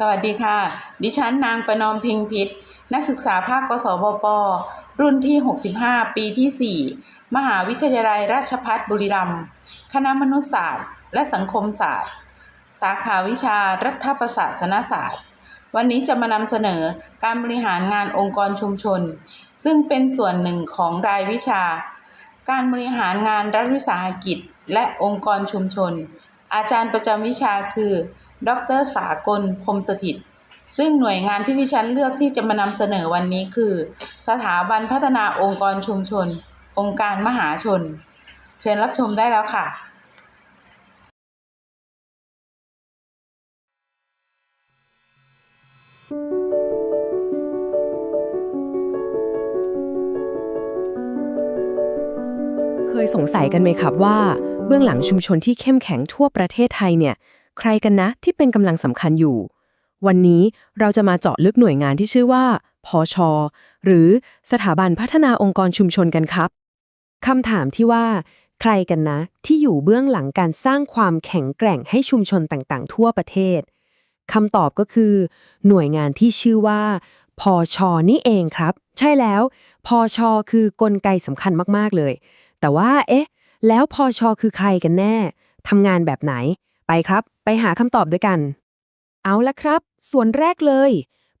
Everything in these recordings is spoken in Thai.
สวัสดีค่ะ ดิฉันนางประนอมพิงพิษ นักศึกษาภาคกศบป รุ่นที่ 65 ปีที่ 4 มหาวิทยาลัยราชภัฏบุรีรัมย์คณะมนุษยศาสตร์ และสังคมศาสตร์ สาขาวิชารัฐประศาสนศาสตร์ วันนี้จะมานำเสนอการบริหารงานองค์กรชุมชน ซึ่งเป็นส่วนหนึ่งของรายวิชา การบริหารงานรัฐวิสาหกิจ และองค์กรชุมชน อาจารย์ประจำวิชาคือ ดรสากลพรมสถิต ซึ่งหน่วยงานที่ดิฉันเลือกที่จะมานำเสนอวันนี้คือ สถาบันพัฒนาองค์กรชุมชน องค์การมหาชน เชิญรับชมได้แล้วค่ะเคยสงสัยกันไหมครับว่า เบื้องหลังชุมชนที่เข้มแข็งทั่วประเทศไทยเนี่ย ใครกันนะที่เป็นกำลังสำคัญอยู่ วันนี้เราจะมาเจาะลึกหน่วยงานที่ชื่อว่า พอชอหรือสถาบันพัฒนาองค์กรชุมชนกันครับคำถามที่ว่า ใครกันนะ ที่อยู่เบื้องหลังการสร้างความแข็งแกร่งให้ชุมชนต่างๆ ทั่วประเทศคำตอบก็คือ หน่วยงานที่ชื่อว่าพอชอนี่เองครับ ใช่แล้ว พอชอคือกลไกสำคัญมากๆเลย แต่ว่าเอ๊ะ แล้วพอชอคือใครกันแน่ทำงานแบบไหน ไปครับ ไปหาคำตอบด้วยกัน เอาละครับ ส่วนแรกเลย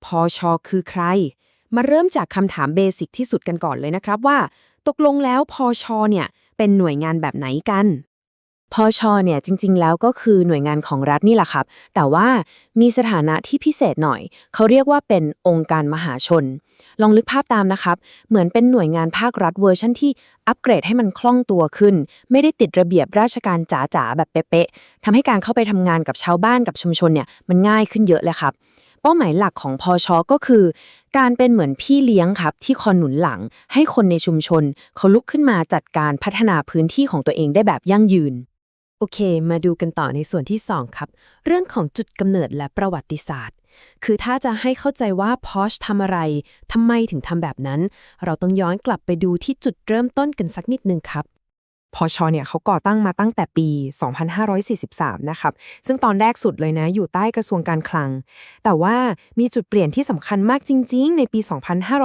พอชอคือใคร มาเริ่มจากคำถามเบสิกที่สุดกันก่อนเลยนะครับว่า ตกลงแล้วพอชอเนี่ย เป็นหน่วยงานแบบไหนกัน พอชอเนี่ยจริง ๆ แล้วก็คือหน่วยงานของรัฐนี่แหละครับ แต่ว่ามีสถานะที่พิเศษหน่อย เขาเรียกว่าเป็นองค์การมหาชน ลองนึกภาพตามนะครับ เหมือนเป็นหน่วยงานภาครัฐเวอร์ชันที่อัปเกรดให้มันคล่องตัวขึ้น ไม่ได้ติดระเบียบราชการจ๋าๆแบบเป๊ะๆทำให้การเข้าไปทำงานกับชาวบ้านกับชุมชนเนี่ยมันง่ายขึ้นเยอะเลยครับเป้าหมายหลักของพอชอก็คือ การเป็นเหมือนพี่เลี้ยงครับ ที่คอยหนุนหลัง ให้คนในชุมชน เขาลุกขึ้นมาจัดการพัฒนาพื้นที่ของตัวเองได้แบบยั่งยืน โอเค มาดูกันต่อในส่วนที่ 2 ครับ เรื่องของจุดกำเนิดและประวัติศาสตร์ คือถ้าจะให้เข้าใจว่าพอชทำอะไรทำไมถึงทำแบบนั้น เราต้องย้อนกลับไปดูที่จุดเริ่มต้นกันสักนิดนึงครับ พอชอเนี่ยเขาก่อตั้งมาตั้งแต่ปี 2543 นะครับ ซึ่งตอนแรกสุดเลยนะ อยู่ใต้กระทรวงการคลัง แต่ว่ามีจุดเปลี่ยนที่สำคัญมากจริง ๆ ในปี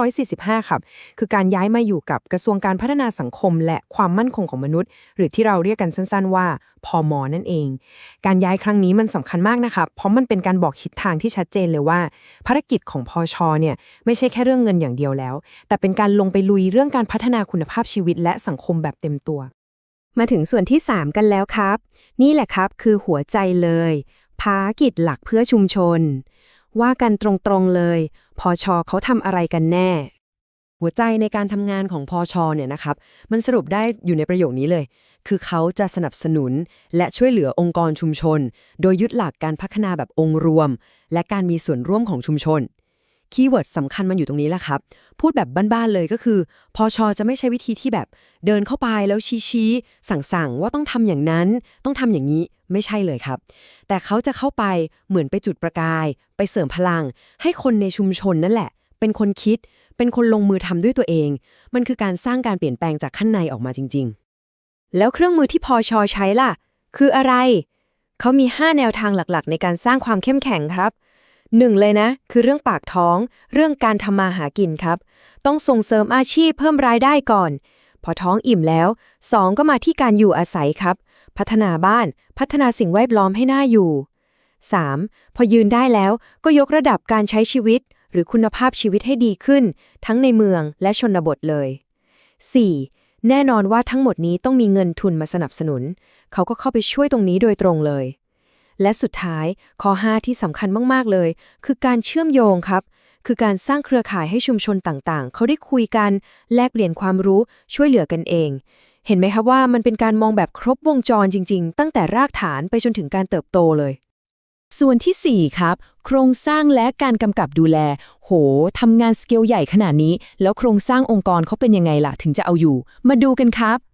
2545 ครับ คือการย้ายมาอยู่กับกระทรวงการพัฒนาสังคม และความมั่นคงของมนุษย์ หรือที่เราเรียกกันสั้น ๆ ว่าพอมอนั่นเอง การย้ายครั้งนี้มันสำคัญมากนะครับ เพราะมันเป็นการบอกทิศทางที่ชัดเจนเลยว่า ภารกิจของพอชอเนี่ยไม่ใช่แค่เรื่องเงินอย่างเดียวแล้ว แต่เป็นการลงไปลุยเรื่องการพัฒนาคุณภาพชีวิต และสังคมแบบเต็มตัว มาถึงส่วนที่ 3 กันแล้วครับ นี่แหละครับคือหัวใจเลยภารกิจหลักเพื่อชุมชน ว่ากันตรงๆเลย พอชอเขาทำอะไรกันแน่ หัวใจในการทำงานของพอชอเนี่ยนะครับ มันสรุปได้อยู่ในประโยคนี้เลย คือเขาจะสนับสนุนและช่วยเหลือองค์กรชุมชน โดยยึดหลักการพัฒนาแบบองค์รวม และการมีส่วนร่วมของชุมชน คีย์เวิร์ดสำคัญมันอยู่ตรงนี้แหละครับ พูดแบบบ้านๆเลยก็คือ พอชอจะไม่ใช้วิธีที่แบบเดินเข้าไปแล้วชี้ๆสั่งๆ ว่าต้องทำอย่างนั้น ต้องทำอย่างนี้ไม่ใช่เลยครับ แต่เขาจะเข้าไปเหมือนไปจุดประกาย ไปเสริมพลัง ให้คนในชุมชนนั่นแหละ เป็นคนคิด เป็นคนลงมือทำด้วยตัวเอง มันคือการสร้างการเปลี่ยนแปลงจากข้างในออกมาจริง ๆ แล้วเครื่องมือที่พอชอใช้ล่ะ คืออะไรเขามี 5 แนวทางหลักๆ ในการสร้างความเข้มแข็งครับ หนึ่งเลยนะ คือเรื่องปากท้อง เรื่องการทำมาหากินครับ ต้องส่งเสริมอาชีพเพิ่มรายได้ก่อน พอท้องอิ่มแล้ว 2 ก็มาที่การอยู่อาศัยครับ พัฒนาบ้าน พัฒนาสิ่งแวดล้อมให้น่าอยู่ 3. พอยืนได้แล้วก็ยกระดับการใช้ชีวิต หรือคุณภาพชีวิตให้ดีขึ้น ทั้งในเมืองและชนบทเลย 4. แน่นอนว่าทั้งหมดนี้ต้องมีเงินทุนมาสนับสนุน เขาก็เข้าไปช่วยตรงนี้โดยตรงเลย และสุดท้ายข้อ 5 ที่สำคัญมากๆเลย คือการเชื่อมโยงครับ คือการสร้างเครือข่ายให้ชุมชนต่างๆ เขาได้คุยกัน แลกเปลี่ยนความรู้ช่วยเหลือกันเอง เห็นไหมครับว่ามันเป็นการมองแบบครบวงจรจริง ๆ ตั้งแต่รากฐานไปจนถึงการเติบโตเลยส่วนทีสี่4 ครับ โครงสร้างและการกำกับดูแล โหทำงานสเกลใหญ่ขนาดนี้ แล้วโครงสร้างองค์กรเขาเป็นยังไงล่ะ ถึงจะเอาอยู่ มาดูกันครับ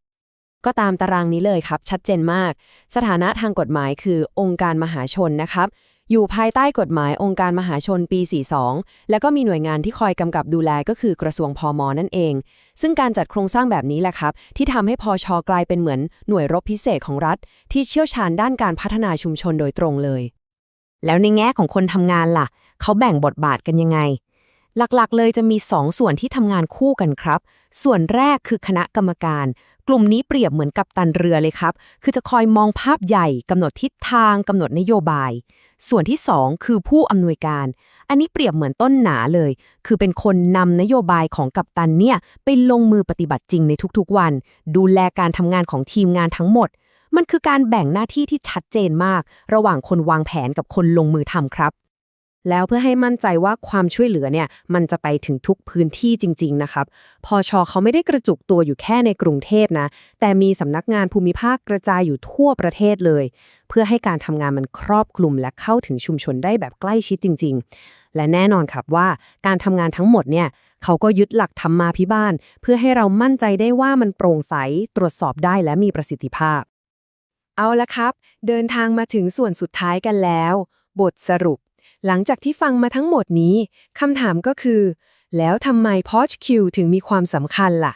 ก็ตามตารางนี้เลยครับ ชัดเจนมาก สถานะทางกฎหมายคือองค์การมหาชนนะครับ อยู่ภายใต้กฎหมายองค์การมหาชนปี 42 แล้วก็มีหน่วยงานที่คอยกำกับดูแลก็คือกระทรวงพอมนั่นเอง ซึ่งการจัดโครงสร้างแบบนี้แหละครับ ที่ทำให้พอชอกลายเป็นเหมือนหน่วยรบพิเศษของรัฐ ที่เชี่ยวชาญด้านการพัฒนาชุมชนโดยตรงเลย แล้วในแง่ของคนทำงานล่ะ เขาแบ่งบทบาทกันยังไง หลักๆ เลยจะมี 2 ส่วนที่ทำงานคู่กันครับ ส่วนแรกคือคณะกรรมการ กลุ่มนี้เปรียบเหมือนกับตันเรือเลยครับ คือจะคอยมองภาพใหญ่กำหนดทิศทางกำหนดนโยบาย ส่วนที่ 2 คือผู้อำนวยการ อันนี้เปรียบเหมือนต้นหนาเลย คือเป็นคนนำนโยบายของกัปตันเนี่ยไปลงมือปฏิบัติจริงในทุกๆวัน ดูแลการทำงานของทีมงานทั้งหมด มันคือการแบ่งหน้าที่ที่ชัดเจนมาก ระหว่างคนวางแผนกับคนลงมือทำครับ แล้วเพื่อให้มั่นใจว่าความช่วยเหลือเนี่ยมันจะไปถึงทุกพื้นที่จริง ๆ นะครับ พอชอเขาไม่ได้กระจุกตัวอยู่แค่ในกรุงเทพนะ แต่มีสำนักงานภูมิภาคกระจายอยู่ทั่วประเทศเลย เพื่อให้การทำงานมันครอบคลุมและเข้าถึงชุมชนได้แบบใกล้ชิดจริง ๆ และแน่นอนครับว่าการทำงานทั้งหมดเนี่ยเขาก็ยึดหลักธรรมาภิบาล เพื่อให้เรามั่นใจได้ว่ามันโปร่งใส ตรวจสอบได้และมีประสิทธิภาพ เอาละครับ เดินทางมาถึงส่วนสุดท้ายกันแล้ว บทสรุป หลังจากที่ฟังมาทั้งหมดนี้คำถามก็คือ แล้วทำไม Porsche Q ถึงมีความสำคัญล่ะ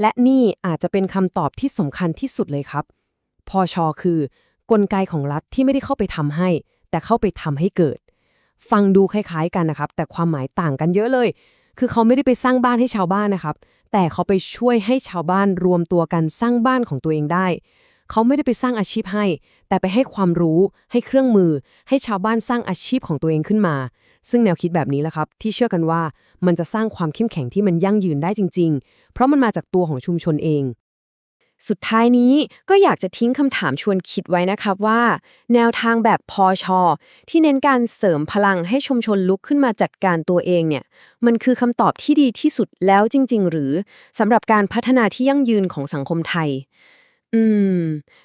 และนี่อาจจะเป็นคำตอบที่สำคัญที่สุดเลยครับพอชอคือ กลไกของรัฐที่ไม่ได้เข้าไปทำให้ แต่เข้าไปทำให้เกิด ฟังดูคล้ายๆกันนะครับ แต่ความหมายต่างกันเยอะเลย คือเขาไม่ได้ไปสร้างบ้านให้ชาวบ้านนะครับ แต่เขาไปช่วยให้ชาวบ้านรวมตัวกันสร้างบ้านของตัวเองได้ เขาไม่ได้ไปสร้างอาชีพให้ แต่ไปให้ความรู้ ให้เครื่องมือ ให้ชาวบ้านสร้างอาชีพของตัวเองขึ้นมา ซึ่งแนวคิดแบบนี้แหละครับ ที่เชื่อกันว่ามันจะสร้างความเข้มแข็งที่มันยั่งยืนได้จริง ๆ เพราะมันมาจากตัวของชุมชนเอง สุดท้ายนี้ก็อยากจะทิ้งคำถามชวนคิดไว้นะครับว่า แนวทางแบบพอชอที่เน้นการเสริมพลังให้ชุมชนลุกขึ้นมาจัดการตัวเองเนี่ย มันคือคำตอบที่ดีที่สุดแล้วจริง ๆ หรือสำหรับการพัฒนาที่ยั่งยืนของสังคมไทย อืม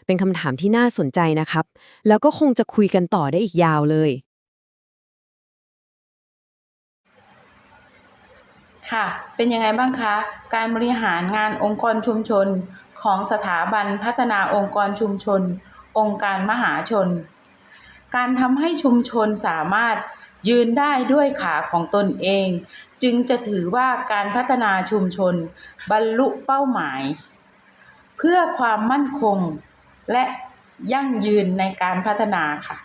เป็นคำถามที่น่าสนใจนะครับ แล้วก็คงจะคุยกันต่อได้อีกยาวเลย ค่ะ เป็นยังไงบ้างคะ การบริหารงานองค์กรชุมชน ของสถาบันพัฒนาองค์กรชุมชน องค์การมหาชน การทำให้ชุมชนสามารถยืนได้ด้วยขาของตนเอง จึงจะถือว่าการพัฒนาชุมชน บรรลุเป้าหมาย เพื่อความมั่นคงและยั่งยืนในการพัฒนาค่ะ